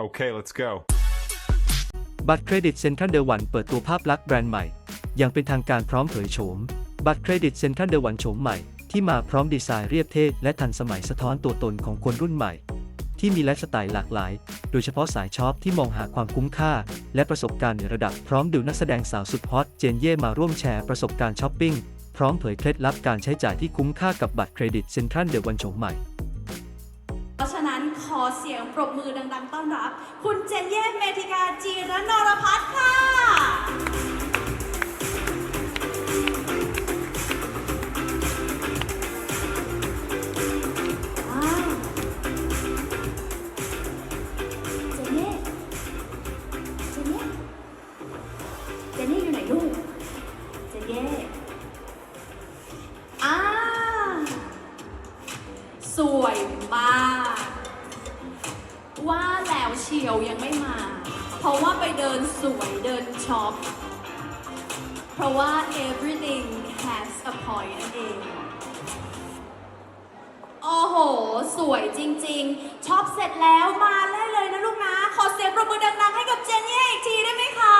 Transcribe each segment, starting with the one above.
Okay, let's go. บัตรเครดิตเซ็นทรัลเดวันเปิดตัวภาพลักษณ์แบรนด์ใหม่ อย่างเป็นทางการพร้อมเผยโฉม บัตรเครดิตเซ็นทรัลเดวันโฉมใหม่ ที่มาพร้อมดีไซน์เรียบเท่และทันสมัยสะท้อนตัวตนของคนรุ่นใหม่ ที่มีไลฟ์สไตล์หลากหลาย โดยเฉพาะสายช็อปที่มองหาความคุ้มค่า และประสบการณ์ในระดับพร้อมดูนักแสดงสาวสุดฮอตเจนเย่มาร่วมแชร์ประสบการณ์ช้อปปิ้งพร้อมเผยเคล็ดลับการใช้จ่ายที่คุ้มค่ากับบัตรเครดิตเซ็นทรัลเดวันโฉมใหม่ อเสียงปรบมือดัง ๆ ต้อนรับ คุณเจนเย่เมธิกาจีรนรพัฒน์ค่ะ สวยจริง ๆ ช็อปเสร็จแล้วมาได้เลยนะลูกนะ ขอเสียงปรบมือดังๆ ให้กับเจนเย่อีกทีได้ไหมคะ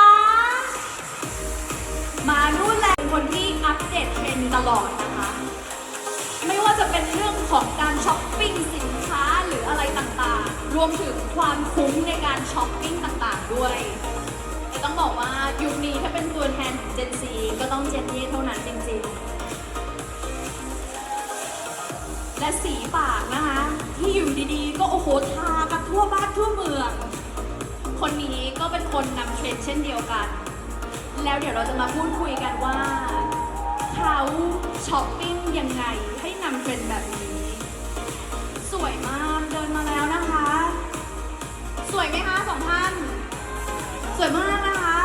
มานู่นแหละเป็นคนที่อัปเดตเทรนด์ตลอดนะคะ ไม่ว่าจะเป็นเรื่องของการช้อปปิ้งสินค้าหรืออะไรต่างๆ รวมถึงความคุ้มในการช้อปปิ้งต่างๆ ด้วยแต่ต้องบอกว่ายุคนี้ถ้าเป็นตัวแทนของ Gen Z ก็ต้องเจนนี่เท่านั้นจริง ๆ และสีปากนะคะ ที่อยู่ดีๆ ก็โอ้โหทากันทั่วบ้านทั่วเมือง คนนี้ก็เป็นคนนำเทรนด์เช่นเดียวกัน แล้วเดี๋ยวเราจะมาพูดคุยกันว่า เขาช้อปปิ้งยังไงให้นำเทรนด์แบบนี้ สวยมากเดินมาแล้วนะคะ สวยไหมคะสองท่าน สวยมากนะคะ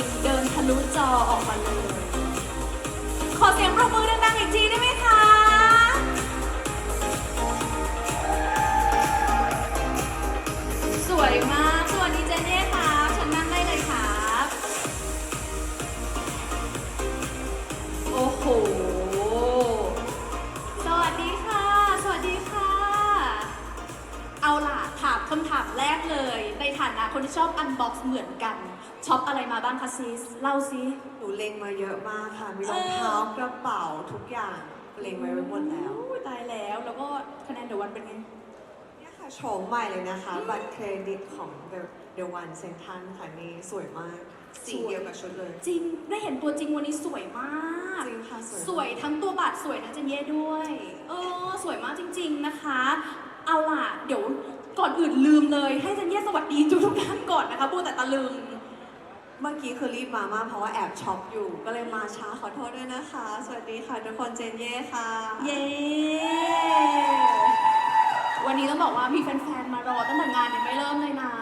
งเดินทะลุจอออกมาเลย ขอเสียงปรบมือดังๆอีกทีได้ไหมคะ สวยมาก สวัสดีเจเน่ครับฉันนั่งได้เลยครับ โอ้โห สวัสดีค่ะ สวัสดีค่ะ เอาล่ะ ถามคำถามแรกเลย ในฐานะคนที่ชอบอันบ็อกซ์เหมือนกัน ช็อปอะไรมาบ้างคะซิสเล่าซิ หนูเล็งมาเยอะมากค่ะ มีรองเท้ากระเป๋าทุกอย่างเล็งไว้ไว้หมดแล้ว อุ๊ยตายแล้วแล้วก็คะแนนเดอะวันเป็นไง เนี่ยค่ะโฉมใหม่เลยนะคะ บัตรเครดิตของ The The One Central ค่ะนี่สวยมาก สีสวย เดียวกับชุดเลย จริงได้เห็นตัวจริงวันนี้สวยมาก จริงค่ะสวยสวยทั้งตัวบัตรสวยทั้งเจนเย่ด้วย เออ สวยมากจริง ๆนะคะ เอาล่ะ เดี๋ยวก่อนอื่นลืมเลย ให้เจนเย่สวัสดีทุกๆท่านก่อนนะคะพูดแต่ตะลึง เมื่อกี้คือรีบมามากเพราะว่าแอบช็อปอยู่ ก็เลยมาช้าขอโทษด้วยนะคะ สวัสดีค่ะทุกคนเจนเย่ค่ะ เย้ วันนี้ต้องบอกว่ามีแฟนๆ มารอตั้งแต่งานยังไม่เริ่มเลยนะ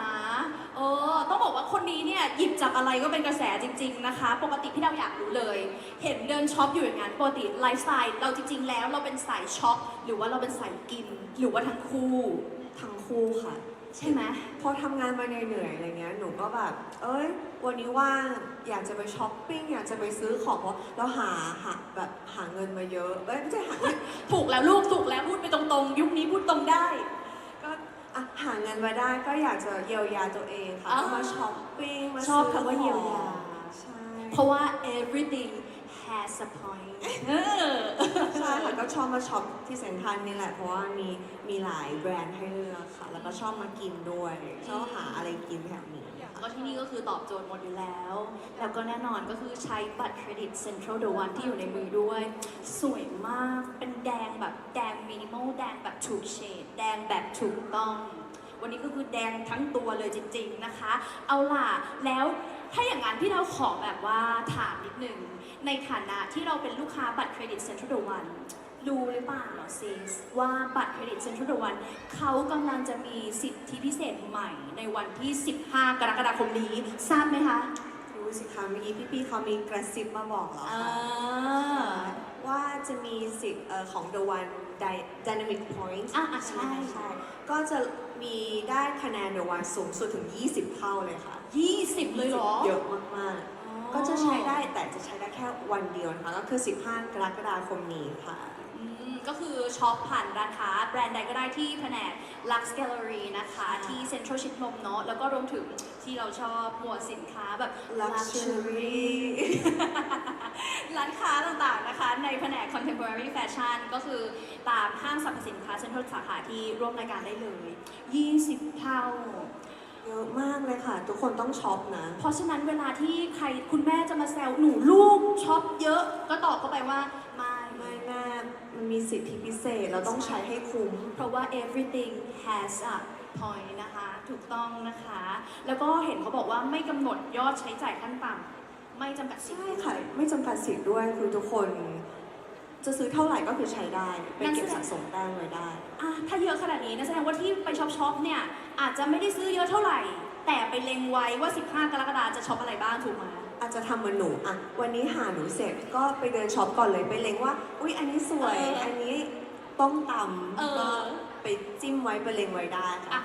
เออ ต้องบอกว่าคนนี้เนี่ยหยิบจับอะไรก็เป็นกระแสจริง ๆ นะคะ ปกติพี่ดาวอยากรู้เลย เห็นเดินช็อปอยู่อย่างนั้นปกติไลฟ์สไตล์เราจริง ๆ แล้วเราเป็นสายช็อปหรือว่าเราเป็นสายกิน หรือว่าทั้งคู่ ทั้งคู่ค่ะ ใช่ไหมพอทำงานมาเหนื่อยๆอะไรเงี้ยหนูก็แบบ เอ้ย วันนี้ว่างอยากจะไปช้อปปิ้งอยากจะไปซื้อของเพราะเราหาหาแบบหาเงินมาเยอะเอ้ยไม่ใช่หาถูกแล้วลูกถูกแล้วพูดไปตรงๆ ยุคนี้พูดตรงได้ ก็อะหาเงินมาได้ก็อยากจะเยียวยาตัวเองค่ะอ่าก็มาช้อปปิ้งมาชอบซื้คำว่าเยียวยาใช่ เพราะว่า everything has a point เออใช่ค่ะก็ชอบมาช็อปที่เซ็นทรัลนี่แหละ เพราะว่ามีมีหลายแบรนด์ให้เลือกค่ะ แล้วก็ชอบมากินด้วย ชอบหาอะไรกินแถวนี้ค่ะ ก็ที่นี่ก็คือตอบโจทย์หมดอยู่แล้ว แล้วก็แน่นอนก็คือใช้บัตรเครดิต Central The One ที่อยู่ในมือด้วย สวยมาก เป็นแดงแบบแดงมินิมอล แดงแบบถูกเฉด แดงแบบถูกต้อง วันนี้ก็คือแดงทั้งตัวเลยจริง ๆนะคะ เอาล่ะแล้วถ้าอย่างนั้นพี่เราขอแบบว่าถามนิดนึงในฐานะที่เราเป็นลูกค้าบัตรเครดิต Central The One รู้หรือเปล่าซิสว่าบัตรเครดิต Central The One เขากำลังจะมีสิทธิพิเศษใหม่ในวันที่ 15 กรกฎาคมนี้ทราบไหมคะรู้สิคะเมื่อกี้พี่ๆเขามีกระซิบมาบอกแล้วอ่าค่ะว่าจะมีสิทธิ์เอ่อของ The One Dy- Dynamic Point อะอะใช่ใช่ก็จะ มีได้คะแนน The One สูงสุดถึง 20 เท่าเลยค่ะ20 เลยเหรอ เยอะมากๆ ก็จะใช้ได้แต่จะใช้ได้แค่วันเดียวนะคะก็คือ 15 กรกฎาคมนี้ค่ะออืมก็คือช็อปผ่านร้านค้าแบรนด์ใดก็ได้ที่แผนก Lux Gallery นะคะ ที่เซ็นทรัลชิดลมเนาะแล้วก็รวมถึงที่เราชอบหมวดสินค้าแบบ luxury ร้านค้าต่างๆนะคะ ในแผนก contemporary fashion ก็คือตามห้างสรรพสินค้าเซ็นทรัลสาขาที่ร่วมรายการได้เลย 20 เท่า เยอะมากเลยค่ะ ทุกคนต้องช็อปนะ เพราะฉะนั้นเวลาที่ใครคุณแม่จะมาแซวหนูลูกช็อปเยอะ ก็ตอบเข้าไปว่าไม่ไม่แม่มันมีสิทธิพิเศษเราต้องใช้ให้คุ้ม เพราะว่า everything has a point นะคะ ถูกต้องนะคะ แล้วก็เห็นเขาบอกว่าไม่กำหนดยอดใช้จ่ายขั้นต่ำ ไม่จำกัดสิทใช่ธิ์ค่ะไม่จำกัดสิทธิ์ด้วยคือทุกคน จะซื้อเท่าไหร่ก็คือใช้ได้ไปเก็บสะสมแต้มไว้ได้อะถ้าเยอะขนาดนี้นะแสดงว่าที่ไปช็อปช็อปเนี่ยอาจจะไม่ได้ซื้อเยอะเท่าไหร่ แต่ไปเล็งไว้ว่า 15 กรกฎาคมจะช็อปอะไรบ้างถูกไหม อาจจะทำเหมือนหนูอะวันนี้หาหนูเสร็จก็ไปเดินช็อปก่อนเลยไปเล็งว่า อุ๊ยอันนี้สวย เอออัอันนี้ต้องตเออำก็ไปจิ้มไว้ไปเล็งไว้ได้ค่ะอะ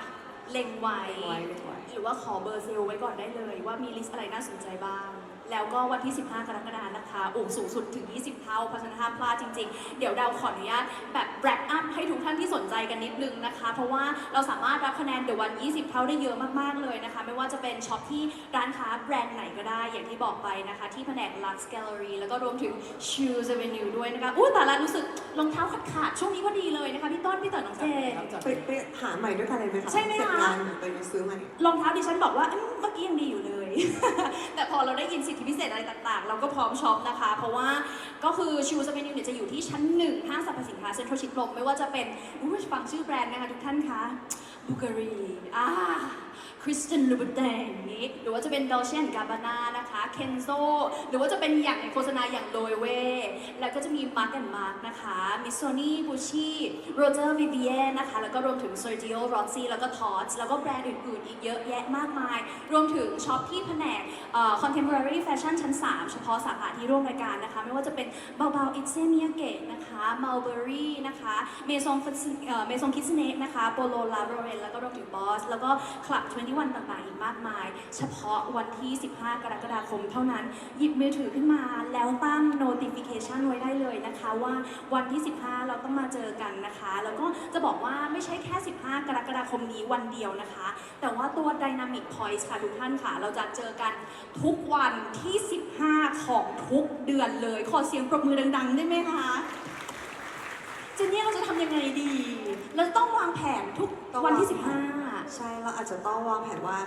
เล็งไว้ เล็งไว้เล็งไว้ หรือว่าขอเบอร์เซลล์ไว้ก่อนได้เลย ว่ามีลิสต์อะไรน่าสนใจบ้าง แล้วก็วันที่ 15 กรกฎาคมนะคะโอ้สูงสุดถึง 20 เท่าเพราะฉะนั้นห้ามพลาดจริง ๆ เดี๋ยวเราขออนุญาตแบบ wrap up ให้ทุกท่านที่สนใจกันนิดนึงนะคะ เพราะว่าเราสามารถรับคะแนนเดี๋ยววัน 20 เท่าได้เยอะมากๆเลยนะคะ ไม่ว่าจะเป็นช็อปที่ร้านค้าแบรนด์ไหนก็ได้ อย่างที่บอกไปนะคะ ที่แผนก Lux Gallery แล้วก็รวมถึง Shoes Avenue ด้วยนะคะอู้แต่ละรู้สึกรองเท้าขาดๆช่วงนี้พอดีเลยนะคะพี่ต้นพี่เต๋อน้องเจนไปไปหาใหม่ด้วยกันเลยไหมคะใช่ไหมคะ เสร็จงานไปซื้อใหม่ รองเท้าดิฉันบอกว่าอืมเมื่อกี้ยังดีอยู่เลย แต่พอเราได้ยินสิทธิพิเศษอะไรต่างๆ เราก็พร้อมช็อปนะคะ เพราะว่าก็คือชูสเปนิวเนี่ยจะอยู่ที่ชั้นหนึ่งห้างสรรพสินค้าเซ็นทรัลชิดลมไม่ว่าจะเป็นฟังชื่อแบรนด์นะคะทุกท่านคะบูการีอ่า คริสตันลูบเตนนี้ หรือว่าจะเป็นดอเชนกาบานานะคะเคนโซหรือว่าจะเป็นอย่างในโฆษณาอย่างโดยเวแล้วก็จะมีมาร์กแอนมาร์กนะคะมิโซนี่บูชีโรเจอร์วิเวียนะคะแล้วก็รวมถึงเซอร์จิโอรอซี่แล้วก็ทอสแล้วก็แบรนด์อื่นๆ อีกเยอะแยะมากมาย รวมถึงช็อปที่แผนกเอ่อ contemporary fashion ชั้น 3 เฉพาะสาขาที่ร่วมรายการนะคะ ไม่ว่าจะเป็นเบาๆอิตเซมิยาเกะนะคะ Mulberry นะคะเมซองเมซองคิสเนนะคะโปโลลาโรเรนแล้วก็รวมถึงบอส แล้วก็คลับ21 ต่างๆ อีกมากมาย เฉพาะวันที่ 15 กรกฎาคมเท่านั้น หยิบมือถือขึ้นมาแล้วตั้ง notification ไว้ได้เลยนะคะว่าวันที่ 15 เราต้องมาเจอกันนะคะ แล้วก็จะบอกว่าไม่ใช่แค่ 15 กรกฎาคมนี้วันเดียวนะคะ แต่ว่าตัว Dynamic Points ค่ะทุกท่านค่ะ เราจะเจอกันทุกวันที่ 15 ของทุกเดือนเลย ขอเสียงปรบมือดังๆ ได้ไหมคะเจนนี่เราจะทำยังไงดี เราต้องวางแผนทุกวันที่วางแผน ใช่เราอาจจะต้องวางแผนว่า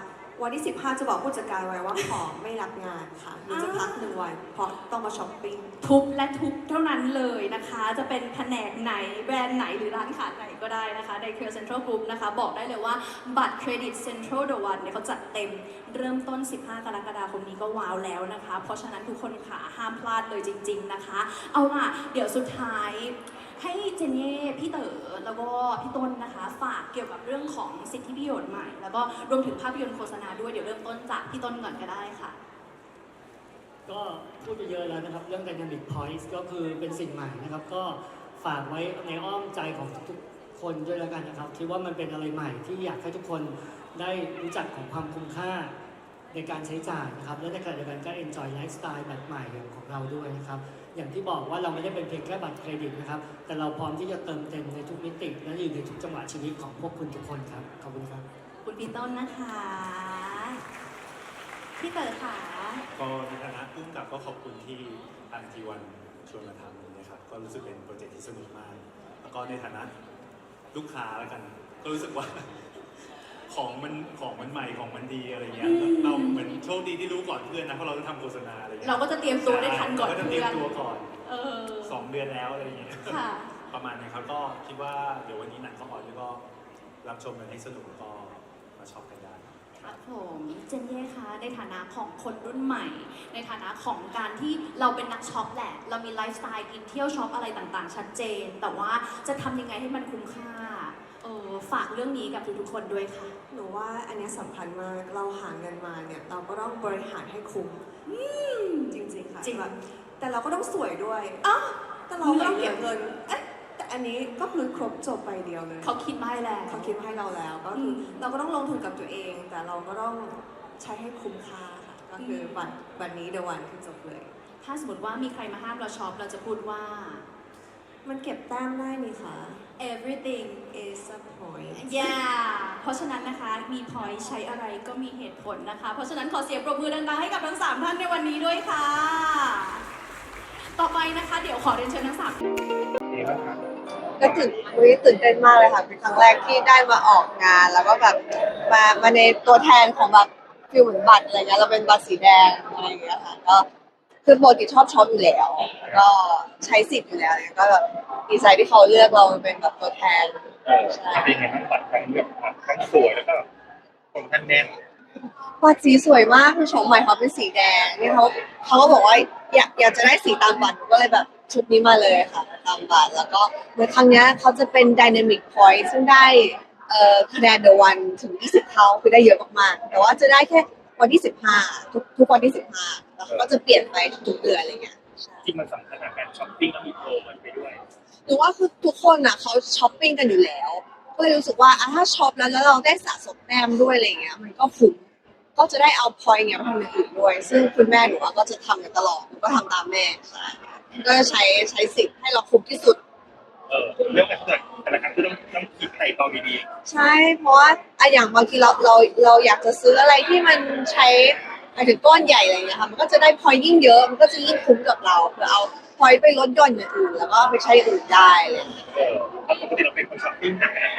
วันที่ 15 จะบอกผู้จัดการไว้ว่าขอไม่รับงานค่ะหนูจะพักหนึ่งวันเพราะต้องมาช้อปปิ้ง15ทุกและทุกเท่านั้นเลยนะคะ จะเป็นแผนกไหนแบรนด์ไหนหรือร้านค้าไหนก็ได้นะคะ ในเครือ Central Group นะคะ บอกได้เลยว่าบัตรเครดิต Central The One เนี่ยเขาจัดเต็มเริ่มต้น 15 กรกฎาคมนี้ก็ว้าวแล้วนะคะ เพราะฉะนั้นทุกคนค่ะห้ามพลาดเลยจริง ๆนะคะ เอาล่ะ เดี๋ยวสุดท้าย ให้เจเน่พี่เต๋อแล้วก็พี่ต้นนะคะ ฝากเกี่ยวกับเรื่องของสิทธิประโยชน์ใหม่ แล้วก็รวมถึงภาพยนตร์โฆษณาด้วยเดี๋ยวเริ่มต้นจากพี่ต้นก่อนก็ได้ค่ะ ก็พูดไปเยอะแล้วนะครับ เรื่อง Dynamic Points ก็คือเป็นสิ่งใหม่นะครับ ก็ฝากไว้ในอ้อมใจของทุกๆคนด้วยแล้วกันนะครับ คิดว่ามันเป็นอะไรใหม่ที่อยากให้ทุกคนได้รู้จักของความคุ้มค่าในการใช้จ่ายนะครับ และในขณะเดียวกันก็ enjoy lifestyle แบบใหม่ของเราด้วยนะครับ อย่างที่บอกว่าเราไม่ได้เป็นเพียงแค่บัตรเครดิตนะครับ แต่เราพร้อมที่จะเติมเต็มในทุกมิติ และอยู่ในทุกจังหวะชีวิตของพวกคุณทุกคนครับ ขอบคุณครับ คุณพี่ต้นนะคะพี่เต๋อค่ะก็ในฐานะผู้กำกับก็ขอบคุณที่ทางทีวันชวนมาทำนี้นะครับ ก็รู้สึกเป็นโปรเจกต์ที่สนุกมาก แล้วก็ในฐานะลูกค้าแล้วกัน ก็รู้สึกว่า ของมันของมันใหม่ของมันดีอะไรเงี้ยอืม เราเหมือนโชคดีที่รู้ก่อนเพื่อนนะเพราะเราจะทำโฆษณาอะไรเงี้ยเราก็จะเตรียมตัวได้ทันก่อนเราก็จะเตรีเพื่ยอมนตัวก่อนเออสองเดือนแล้วอะไรเงี้ยค่ะ ประมาณนี้ครับก็คิดว่าเดี๋ยววันนี้หนังเข้าออนแล้วก็รับชมกันให้สนุกแล้วก็มาช็อปกันได้ ครับผมเจนเย่คะในฐานะของคนรุ่นใหม่ ในฐานะของการที่เราเป็นนักช็อปแหละ เรามีไลฟ์สไตล์กินเที่ยวช็อปอะไรต่างๆ ชัดเจน แต่ว่าจะทำยังไงให้มันคุ้มค่า เออฝากเรื่องนี้กับทุกๆคนด้วยค่ะ หนูว่าอันเนี้ยสำคัญมาก เราหาเงินมาเนี่ยเราก็ต้องบริหารให้คุ้มจริงๆค่ะจริง แบบแต่เราก็ต้องสวยด้วยอ้าวแต่เราก็ต้องเก็บเงินเอ๊ะแต่อันนี้ก็คือครบจบไปเดียวเลยเขาคิดมาให้แล้ว เขาคิดให้เราแล้วก็คืออม เราก็ต้องลงทุนกับตัวเอง แต่เราก็ต้องใช้ให้คุ้มค่าค่ะก็คืออมบัตรบัตรนี้เดวันคือจบเลย ถ้าสมมติว่ามีใครมาห้ามเราช็อปเราจะพูดว่า มันเก็บแต้มได้นี่ค่ะ everything is a point อย่าเพราะฉะนั้นนะคะมีพอยใช้อะไรก็มีเหตุผลนะคะ เพราะฉะนั้นขอเสียงปรบมือดังๆ ให้กับทั้งสามท่านในวันนี้ด้วยค่ะ ต่อไปนะคะ เดี๋ยวขอเรียนเชิญทั้งสามก็ตื่นวันนี้ตื่นเต้นมากเลยค่ะ เป็นครั้งแรกที่ได้มาออกงาน แล้วก็แบบมามาในตัวแทนของแบบฟิลเหมือนบัตรอะไรเงี้ยเราเป็นบัตรสีแดงอะไรอย่างเงี้ยค่ะก็ คือปกติชอบช็อปอยู่แล้วแล้ว ก็ใช้สิทธิ์อยู่แล้วเนี่ยก็แบบดีใจที่เขาเลือกเราเป็นแบบตัวแทนเออเป็นไงบ้างบัตรทั้งแบบทั้งสวยแล้วก็คนท่านแน่นบัตรสีสวยมากคือโฉมใหม่เขาเป็นสีแดงนี่เขาเขาก็บอกว่าอยากอยากจะได้สีตามบัตรก็เลยแบบชุดนี้มาเลยค่ะ ตามบัตรแล้วก็เหมือนครั้งเนี้ยเขาจะเป็น dynamic point ซึ่งได้เอ่อคะแนน the one ถึง 20 เท่าคือได้เยอะมากๆแต่ว่าจะได้แค่ วันที่15ทุกทุกวันที่15แล้วเขาก็จะเปลี่ยนไปทุกเดือนอะไรเงี้ยจริงมันสำคัญกับการช้อปปิ้งแล้วมีโปรมันไปด้วยหรือว่าคือทุกคนอะเขาช้อปปิ้งกันอยู่แล้ว ก็เลยรู้สึกว่าอะถ้าช็อปแล้วแล้วเราได้สะสมแต้มด้วยอะไรเงี้ย มันก็คุ้มก็จะได้เอาพอยต์เงี้ยไปทำอย่างอื่นด้วย ซึ่งคุณแม่หนูอะก็จะทำกันตลอดหนูก็ทำตามแม่ใช่ก็จะใช้ใช้สิทธิ์ให้เราคุ้มที่สุด เออเรื่องแบบเกิดแต่ละครั้งคือต้องต้องคิด ไต่ตองดีใช่เพราะว่าอะอย่างบางทีเราเราเราอยากจะซื้ออะไรที่มันใช้หมายถึงก้อนใหญ่อะไรเงี้ยค่ะมันก็จะได้พอยยิ่งเยอะมันก็จะยิ่งคุ้มกับเราเพื่อเอาพอยไปลดหย่อนอย่างอื่นแล้วก็ไปใช้อื่นได้อะไรเลยๆเออแล้วปกติเราเป็นคนช้อปปิ้งหนักนะ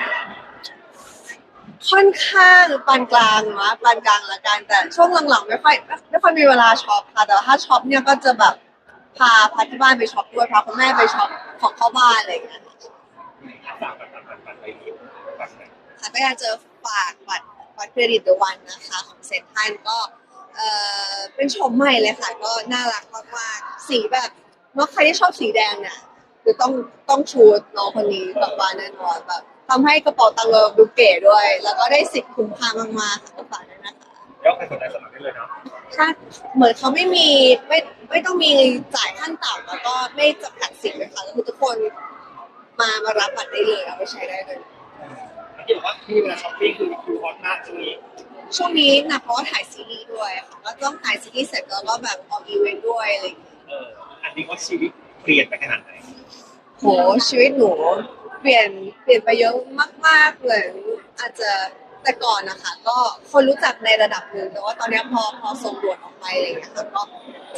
ค่อนข้างปานกลางนะปานกลางละกันแต่ช่วงหลังๆไม่ค่อยไม่ค่อยมีเวลาช็อปค่ะแต่ว่าถ้าช็อปเนี่ยก็จะแบบพาพาที่บ้านไปช็อปด้วยพาคุณแม่ไปช็อปของเข้าบ้านอะไรอย่างเงี้ย ฝากแบบฝากฝากไปนี้ฝากหน่อย ค่ะก็อยากจะฝากบัตรบัตรเครดิตเดอะวันนะคะของเซ็นทรัลก็เอ่อเป็นโฉมใหม่เลยค่ะ ก็น่ารักมากๆสีแบบเมื่อใครที่ชอบสีแดงเนี่ยคือต้องต้องชูน้องคนนี้กลับบ้านแน่นอนแบบทำให้กระเป๋าตังค์เราดูเก๋ด้วย แล้วก็ได้สิทธิ์คุ้มค่ามากๆค่ะก็ฝากด้วยนะคะแล้วใครสนใจสมัครได้เลยเนาะถ้าเหมือนเขาไม่มีไม่ไม่ต้องมีจ่ายขั้นต่ำแล้วก็ไม่จำกัดสิทธิ์เลยค่ะก็คือทุกคนมามารับบัตรได้เลยเอาไปใช้ได้เลย ที่บอกว่าที่เวลาช้อปปิ้งคือคือฮอตมากช่วงนี้ช่วงนี้หนะเพราะว่าถ่ายซีรีส์ด้วยค่ะก็ต้องถ่ายซีรีส์เสร็จแล้วก็แบบออกอีเวนต์ด้วยอะไรอย่างเงี้ยเอออันนี้ว่าชีวิตเปลี่ยนไปขนาดไหนโหชีวิตหนูเปลี่ยนเปลี่ยนไปเยอะมากๆเลยอาจจะแต่ก่อนนะคะก็คนรู้จักในระดับหนึ่งแต่ว่าตอนนี้พอพอส่งด่วนออกไปอะไรอย่างเงี้ยค่ะก็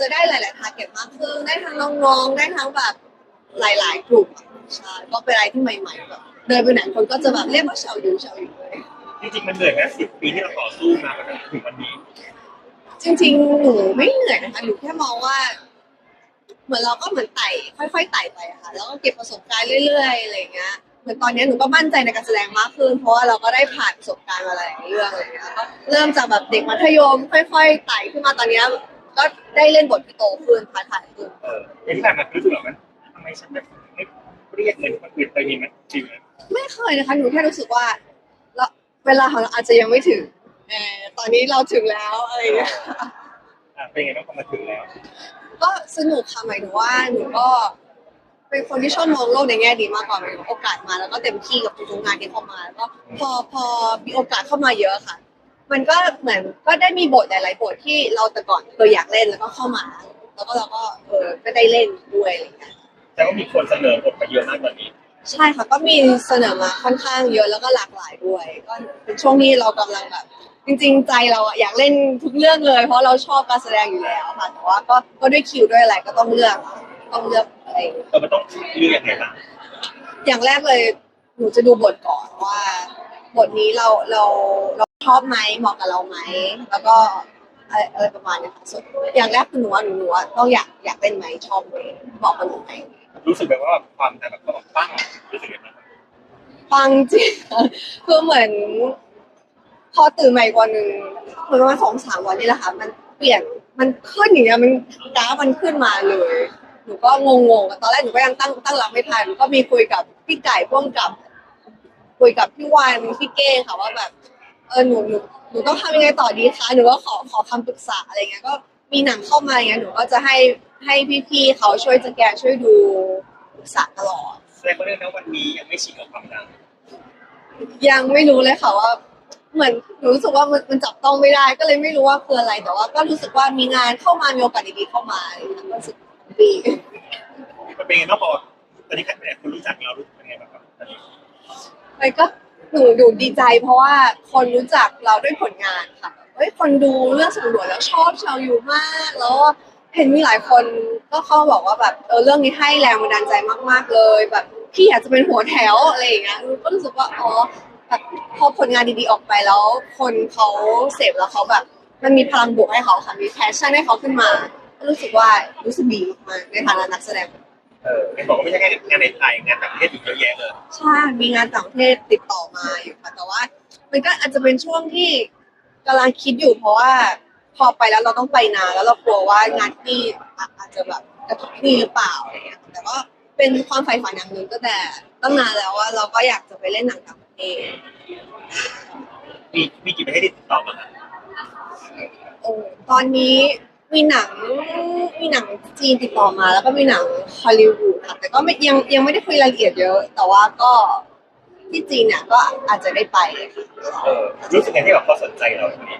จะได้หลายๆทาร์เก็ตมากขึ้นได้ทั้งน้องๆได้ทั้งแบบ หลาย ๆ กลุ่มใช่ก็เป็นอะไรที่ใหม่ๆแบบเดินไปไหนคนก็จะแบบเรียกว่าเฉาอยู่เฉาอยู่เลยจริงๆมันเหนื่อยแค่สิบปีที่เราต่อสู้มาจนถึงวันนี้ จริงๆหนูไม่เหนื่อยนะคะหนูแค่มองว่า เหมือนเราก็เหมือนไต่ค่อยๆไต่ไปอะค่ะแล้วก็เก็บประสบการณ์เรื่อยๆอะไรอย่างเงี้ยเหมือนตอนนี้หนูก็มั่นใจในการแสดงมากขึ้น เพราะว่าเราก็ได้ผ่านประสบการณ์มาหลายเรื่องอะไรอย่างเงี้ยแล้วก็เริ่มจากแบบเด็กมัธยม ค่อยๆไต่ขึ้นมาตอนเนี้ยก็ได้เล่นบทที่โตขึ้นท้าทายขึ้นเออในที่ผ่านมารู้สึกแบบมันทำไมฉันแบบไม่เรียกเหมือนคนอื่นเคยมีไหมจริงไหมไม่เคยนะคะ หนูแค่รู้สึกว่าเราเวลาของเราอาจจะยังไม่ถึงเออตอนนี้เราถึงแล้วอะไรอย่างเงี้ย อะเป็นไงบ้างพอมาถึงแล้ว ก็สนุกค่ะหมายถึงว่าหนูก็เป็นคนที่ชอบมองโลกในแง่ดีมากกว่าหมายถึงโอกาสมาแล้วก็เต็มที่กับทุกๆงานที่เข้ามาแล้วก็พอพอมีโอกาสเข้ามาเยอะค่ะ มันก็เหมือนก็ได้มีบทหลายๆบทที่เราแต่ก่อนเคยอยากเล่นแล้วก็เข้ามา แล้วก็เราก็เออก็ได้เล่นด้วยอะไรอย่างเงี้ย แต่ว่ามีคนเสนอบทมาเยอะมากตอนนี้ ใช่ค่ะก็มีเสนอมาค่อนข้างเยอะแล้วก็หลากหลายด้วย ก็เป็นช่วงนี้เรากำลังแบบ จริง ๆ ใจเราอะอยากเล่นทุกเรื่องเลย เพราะเราชอบการแสดงอยู่แล้วค่ะแต่ว่าก็ก็ด้วยคิวด้วยอะไรก็ต้องเลือกต้องเลือกอะไรอย่างเงี้ยเออมันต้องเลือกยังไงบ้างอย่างแรกเลยหนูจะดูบทก่อนว่า บทนี้เราเราเราชอบไหมเหมาะกับเราไหมแล้วก็อะไรอะไรประมาณเนี้ยค่ะส่วนอย่างแรกคือหนูว่าหนูหนูว่าต้องอยากอยากเล่นไหมชอบไหมเหมาะกับหนูไหม รู้สึกแบบว่าความแต่แบบก็แบบปั้งรู้สึกยังไงบ้างฟังจริง คือเหมือน พอตื่นมาอีกวันหนึ่งเหมือนประมาณสองสามวันนี่แหละค่ะ มันเปลี่ยน มันขึ้นอย่างเงี้ย มันกราฟมันขึ้นมาเลย หนูก็งงๆตอนแรกหนูก็ยังตั้งตั้งรับไม่ทัน ก็มีคุยกับพี่ไก่พ่วงกับ คุยกับพี่วานพี่เก้งค่ะว่าแบบ เออหนูหนูหนูต้องทำยังไงต่อดีคะ หนูก็ขอขอคำปรึกษาอะไรเงี้ย ก็มีหนังเข้ามาอย่างเงี้ย หนูก็จะให้ ให้พี่ๆเขาช่วยสแกนช่วยดูปรึกษาตลอด แสดงว่าเรื่องนั้นวันนี้ยังไม่ชินกับความดังยังไม่รู้เลยค่ะว่า เหมือนหนูรู้สึกว่ามันมันจับต้องไม่ได้ ก็เลยไม่รู้ว่าคืออะไรแต่ว่า ก็รู้สึกว่ามีงานเข้ามามีโอกาสดีๆเข้ามาอะไรเงี้ยก็รู้สึกดี มันเป็นไงบ้างพออนนี้ใครเป็นคนรู้จักเรารู้สึกเป็นไงบ้างครับตอนนี้มันก็หนูดูดีใจเพราะว่าคนรู้จักเราด้วยผลงานค่ะเฮ้ยคนดูเรื่องสำรวจแล้วชอบชาวยูมาก แล้ว เห็นมีหลายคนก็เข้าบอกว่าแบบเออเรื่องนี้ให้แรงบันดาลใจมากๆเลย แบบพี่อยากจะเป็นหัวแถวอะไรอย่างเงี้ยหนูก็รู้สึกว่าอ๋อแบบพอผลงานดีๆออกไปแล้ว คนเขาเสพแล้วเขาแบบ มันมีพลังบวกให้เขาค่ะมีแพชชั่นให้เขาขึ้นมาก็รู้สึกว่ารู้สึกดีมากๆในฐานะนักแสดงเออเห็นบอกว่าไม่ใช่แค่งานในไทยงานต่างประเทศอีกเยอะแยะเลยใช่มีงานต่างประเทศติดต่อมาอยู่ค่ะแต่ว่า มันก็อาจจะเป็นช่วงที่กำลังคิดอยู่เพราะว่าพ อไปแล้วเราต้องไปนานแล้วเรากลัวว่างานที่อ่อาจจะแบบกระทบที่หรือเปล่าอะไรเงี้ยแต่ก็เป็นความใฝ่ฝันอย่างหนึ่งก็แต่ตั้งนานแล้วว่าเราก็อยากจะไปเล่นหนังต่างประเทศมีมีกี่ประเทศที่ติดต่อมาครับโอ้ตอนนี้มีหนังมีหนังจีนติดต่อมา แล้วก็มีหนังฮอลลีวูดค่ะแต่ก็ไม่ยังยังไม่ได้คุยรายละเอียดเยอะ แต่ว่าก็ที่จีนเนี่ยก็อาจจะได้ไปค่ะ เออรู้สึกไงที่แบบเขาสนใจเราตรงนี้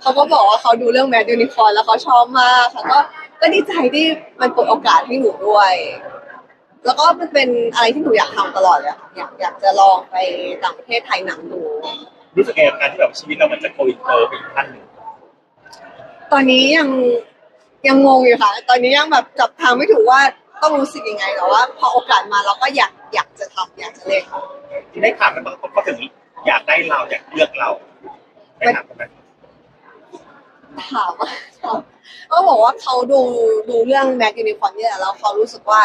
เขาก็บอกว่าเขาดูเรื่องแมดยูนิคอร์แล้วเขาชอบมากค่ะก็ก็ดีใจที่มันเปิดโอกาสให้หนูด้วย แล้วก็มันเป็นอะไรที่หนูอยากทำตลอดเลยค่ะอยากอยากจะลองไปต่างประเทศไทยหนังดูรู้สึกไงกับการที่แบบชีวิตเรามันจะโกอินเตอร์ไปอีกขั้นหนึ่งตอนนี้ยังยังงงอยู่ค่ะ ตอนนี้ยังแบบจับทางไม่ถูกว่าต้องรู้สึกยังไงแต่ว่า พอโอกาสมาเราก็อยากอยากจะทำอยากจะเล่นที่ได้ถามมันบางคนเขาถึงอยากได้เราอยากเลือกเราไปถามกันไหม ถามว่าก็บอกว่าเขาดูดูเรื่องแมดยูนิคอร์นี่แหละแล้วเขารู้สึกว่า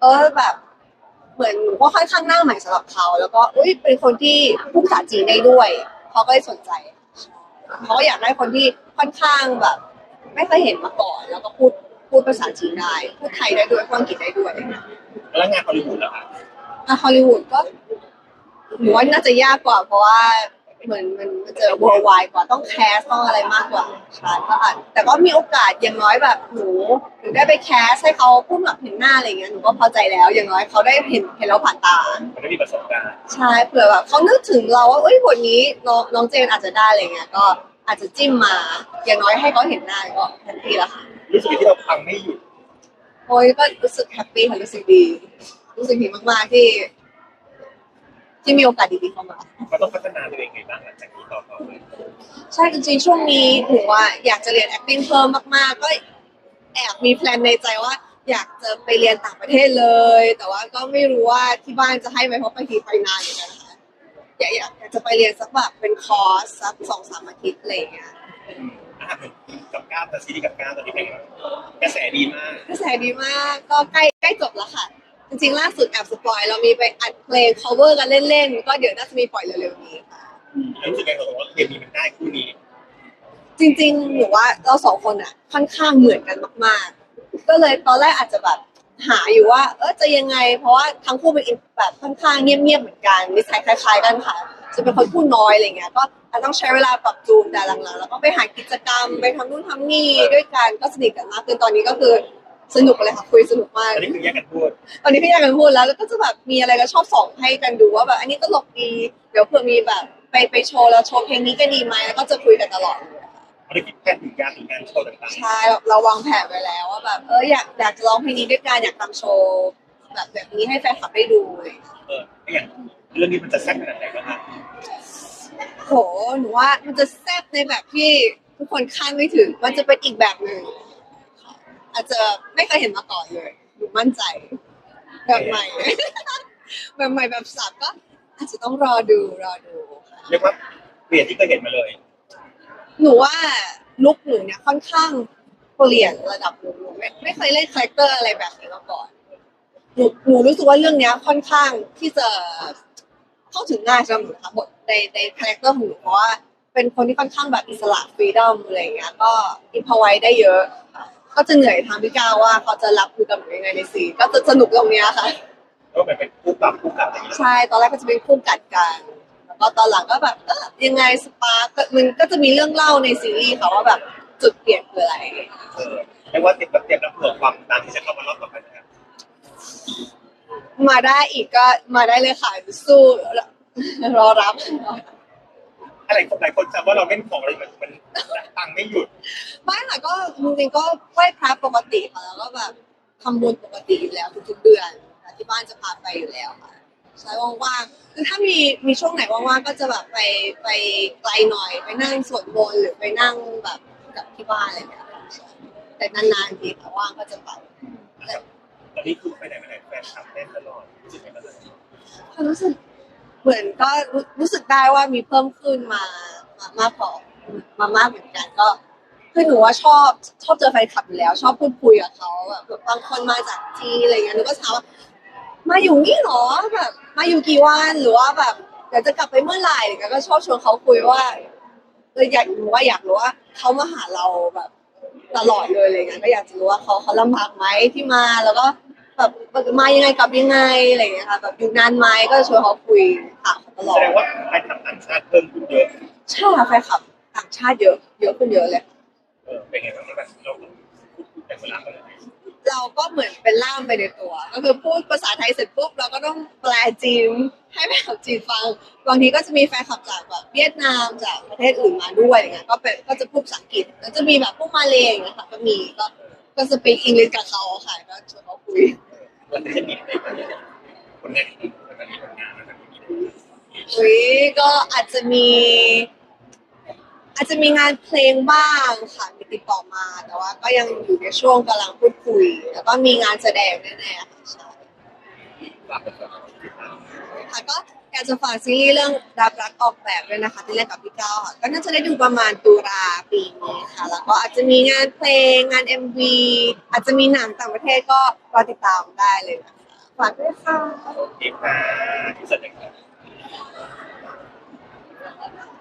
เออแบบเหมือนหนูก็ค่อนข้างหน้าใหม่สำหรับเขา แล้วก็อุ้ยเป็นคนที่พูดภาษาจีนได้ด้วยเขาก็เลยสนใจเขาก็อยากได้คนที่ค่อนข้างแบบ ไม่เคยเห็นมาก่อน แล้วก็พูดพูดภาษาจีนได้พูดไทยได้ด้วยพูดอังกฤษได้ด้วยแล้วงานฮอลลีวูดล่ะคะอะฮอลลีวูดก็หนูว่าน่าจะยากกว่าเพราะว่า เหมือนมันมันเจอ worldwide กว่าต้องแคสต้องอะไรมากกว่าใช่ก็อาจแต่ก็มีโอกาสอย่างน้อยแบบหนูหนูได้ไปแคสให้เขาพูดแบบเห็นหน้าอะไรเงี้ยหนูก็พอใจแล้วอย่างน้อยเขาได้เห็นเห็นเราผ่านตามันได้มีประสบการณ์ใช่เผื่อแบบเขานึกถึงเราว่าเอ้ยบทนี้น้องน้องเจนอาจจะได้อะไรเงี้ยก็อาจจะจิ้มมา อย่างน้อยให้เขาเห็นหน้าก็แฮปปี้แล้วค่ะรู้สึกที่เราฟังไม่หยุดโอ้ยก็รู้สึกแฮปปี้ค่ะรู้สึกดี รู้สึกดีมากๆที่ ที่มีโอกาสดีๆเข้ามาเราต้องพัฒนาตัวเองไงบ้างหลังจากนี้ต่อไปใช่จริงๆช่วงนี้หนูว่าอยากจะเรียน acting เพิ่มมากๆ ก็แอบมีแพลนในใจว่า อยากจะไปเรียนต่างประเทศเลย แต่ว่าก็ไม่รู้ว่าที่บ้านจะให้ไหมเพราะบางทีไปนานอย่างนั้นนะคะอยากอยากจะไปเรียนสักแบบเป็นคอร์สสักสองสามอาทิตย์อะไรอย่างเงี้ยอืมอะกับก้าวแต่ซีรีส์กับก้าวตอนนี้เป็นไงบ้างกระแสดีมาก กระแสดีมากก็ใกล้ใกล้จบแล้วค่ะ จริงๆล่าสุดแอบสปอยเรามีไปอัดเพลง cover กันเล่นๆ ก็เดี๋ยวน่าจะมีปล่อยเร็วๆนี้ค่ะแล้วรู้สึกไงกับว่าเคมีมันได้คู่นี้ จริงๆหนูว่าเราสองคนอะ ค่อนข้างเหมือนกันมากๆ ก็เลยตอนแรกอาจจะแบบหาอยู่ว่า เออจะยังไง เพราะว่าทั้งคู่เป็นแบบค่อนข้างเงียบๆเหมือนกันนิสัยคล้ายๆกันค่ะ จะเป็นคนพูดน้อยอะไรเงี้ยก็อาจต้องใช้เวลาปรับจูนแต่หลังๆแล้วก็ไปหากิจกรรมไปทำนู่นทำนี่ด้วยกันก็สนิทกันมากคือตอนนี้ก็คือ สนุกเลยค่ะคุยสนุกมาก อันนี้คือแยกกันพูด ตอนนี้พี่แยกกันพูดแล้ว แล้วก็จะแบบมีอะไรก็ชอบส่งให้กันดูว่าแบบอันนี้ตลกดี เดี๋ยวเผื่อมีแบบไปไปโชว์แล้วโชว์เพลงนี้ก็ดีไหมแล้วก็จะคุยกันตลอดอันนี้คิดแผนถึงการถึงงานโชว์ต่างใช่เราวางแผนไว้แล้วว่าแบบเอออยากอยากจะร้องเพลงนี้ด้วยกันอยากทำโชว์แบบแบบนี้ให้แฟนคลับได้ดูเลยๆเออไอ้อย่างเรื่องนี้มันจะแซ่บขนาดไหนบ้างคะโหหนูว่ามันจะแซ่บในแบบที่ทุกคนคาดไม่ถึง มันจะเป็นอีกแบบหนึ่ง อาจจะไม่เคยเห็นมาก่อนเลยหนูมั่นใจ แบบใหม่ แบบใหม่แบบสับก็ อาจจะต้องรอดูรอดูค่ะเรียกว่าเปลี่ยนที่เคยเห็นมาเลย หนูว่าลุคหนูเนี่ยค่อนข้างเปลี่ยนระดับหนูหนูไม่ไม่เคยเล่นคาแรคเตอร์อะไรแบบนี้มาก่อนหนูหนูรู้สึกว่าเรื่องเนี้ยค่อนข้างที่จะเข้าถึงง่ายสำหรับหนูนะคะบทในในคาแรคเตอร์ของหนูเพราะว่าเป็นคนที่ค่อนข้างแบบอิสระฟรีดอมอะไรอย่างเงี้ยก็อินพอไว้ได้เยอะค่ะ ก็จะเหนื่อยทางพี่ก้าวว่าเขาจะรับมือกับหนูยังไงในซีนก็จะสนุกตรงเนี้ยค่ะแล้วก็เหมือนเป็นคู่ปรับคู่กลับอะไรอย่างเงี้ยใช่ ตอนแรกก็จะเป็นคู่กัดกัน แล้วก็ตอนหลังก็แบบเออยังไงสปาร์กมันก็จะมีเรื่องเล่าในซีรีส์ค่ะว่าแบบจุดเปลี่ยนคืออะไร เออเรียกว่าเตรียมเตรียมรับมือความดังที่จะเข้ามารอบต่อไปนะครับมาได้อีกก็มาได้เลยค่ะสู้รอรับ อะไรคนหลายคนจำว่าเราเล่นของอะไรมันมันตังไม่หยุดไม่ค่ะก็จริงๆก็ไหว้พระปกติค่ะแล้วก็แบบทำบุญปกติอยู่แล้วทุกๆเดือนค่ะที่บ้านบ้านจะพาไปอยู่แล้วค่ะใช่ว่างๆคือถ้ามีมีช่วงไหนว่างๆก็จะแบบไปไปไกลหน่อย ไปนั่งสวดมนต์หรือไปนั่งแบบกับที่บ้านอะไรอย่างเงี้ยค่ะใช่แต่นานๆทีถ้าว่างก็จะไปตอนนี้คือไปไหนมาไหนแฟนคลับแน่นตลอดรู้สึกไงบ้างความรู้สึก เหมือนก็รู้สึกได้ว่ามีเพิ่มขึ้นมามามากพอมามากเหมือนกันก็คือหนูว่าชอบชอบเจอแฟนคลับอยู่แล้ว ชอบพูดคุยกับเขาแบบบางคนมาจากจีนอะไรเงี้ยหนูก็ถามว่ามาอยู่นี่เหรอแบบมาอยู่กี่วันหรือว่าแบบเดี๋ยวจะกลับไปเมื่อไหร่อะไรเงี้ยก็ชอบชวนเขาคุยว่าเอออยากรู้ว่าอยากรู้ว่าเขามาหาเราแบบตลอดเลยอะไรเงี้ยก็อยากจะรู้ว่าเขาเขาลำบากไหมที่มาแล้วก็ แบบมายังไงกลับยังไงอะไรเงี้ยค่ะแบบอยู่นานไหมก็จะชวนเขาคุยถามเขาตลอดแสดงว่าแฟนคลับต่างชาติเพิ่มขึ้นเยอะใช่ค่ะแฟนคลับต่างชาติเยอะ เยอะขึ้นเยอะเลย เออเป็นไงบ้างแบบเราพูดคุยกันเวลาเมื่อไหร่เราก็เหมือนเป็นล่ามไปในตัว ก็คือพูดภาษาไทยเสร็จปุ๊บเราก็ต้องแปลจีนให้แฟนคลับจีนฟังบางทีก็จะมีแฟนคลับจากแบบเวียดนามจากประเทศอื่นมาด้วยอย่างเงี้ยก็เป็นก็จะพูดภาษาอังกฤษแล้วจะมีแบบพวกมาเลย์อย่างเงี้ยค่ะก็มีก็ ก็สปีกอังกฤษกับเขาค่ะก็ชวนเขาคุยเราจะมีอะไรบ้างผลงานที่มันมีผลงานมันมีอุ้ยก็อาจจะมี อาจจะมีงานเพลงบ้างค่ะมีติดต่อมาแต่ว่า ก็ยังอยู่ในช่วงกำลังพูดคุย แล้วก็มีงานแสดงแน่ๆค่ะใช่ค่ะก็ อยากจะฝากซีรีส์เรื่องรับรักออกแบบด้วยนะคะที่เล่นกับพี่ก้าวก็น่าจะได้ดูประมาณตุลาปีนี้ค่ะ แล้วก็อาจจะมีงานเพลงงาน MV อาจจะมีหนังต่างประเทศก็รอติดตามได้เลยฝากด้วยค่ะ อีกนะที่สุดเลยค่ะ